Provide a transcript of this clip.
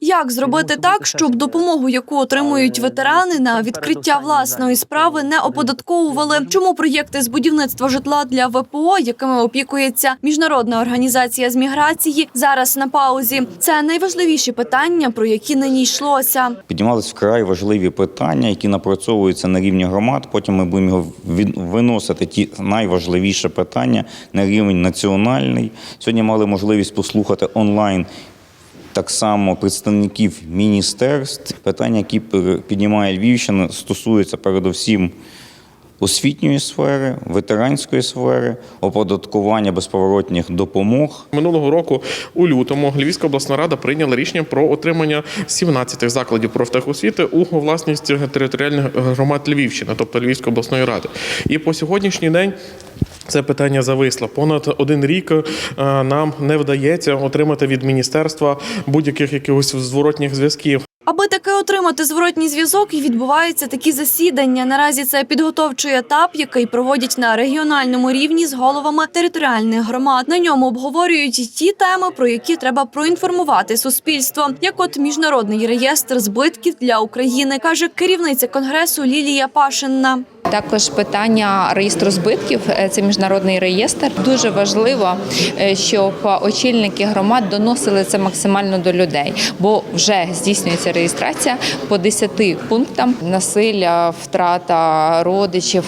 Як зробити так, щоб допомогу, яку отримують ветерани на відкриття власної справи, не оподатковували? Чому проєкти з будівництва житла для ВПО, якими опікується міжнародна організація з міграції, зараз на паузі? Це найважливіші питання, про які нині йшлося. Піднімались вкрай важливі питання, які напрацьовуються на рівні громад. Потім ми будемо виносити ті найважливіші питання на рівень національний. Сьогодні мали можливість послухати онлайн. Так само представників міністерств питання, які піднімає Львівщина, стосуються передусім освітньої сфери, ветеранської сфери, оподаткування безповоротних допомог, Минулого року у лютому Львівська обласна рада прийняла рішення про отримання 17 закладів профтехосвіти у власність територіальних громад Львівщини, тобто Львівської обласної ради. І по сьогоднішній день. Це питання зависло. Понад один рік е, нам не вдається отримати від міністерства будь-яких якихось зворотніх зв'язків. Аби таки отримати зворотній зв'язок, і відбуваються такі засідання. Наразі це підготовчий етап, який проводять на регіональному рівні з головами територіальних громад. На ньому обговорюють ті теми, про які треба проінформувати суспільство, як от міжнародний реєстр збитків для України, каже керівниця конгресу Лілія Пашинна. Також питання реєстру збитків е, це міжнародний реєстр. Дуже важливо, е, щоб очільники громад доносили це максимально до людей, бо вже здійснюється реєстрація по 10 пунктам насилля, втрата родичів.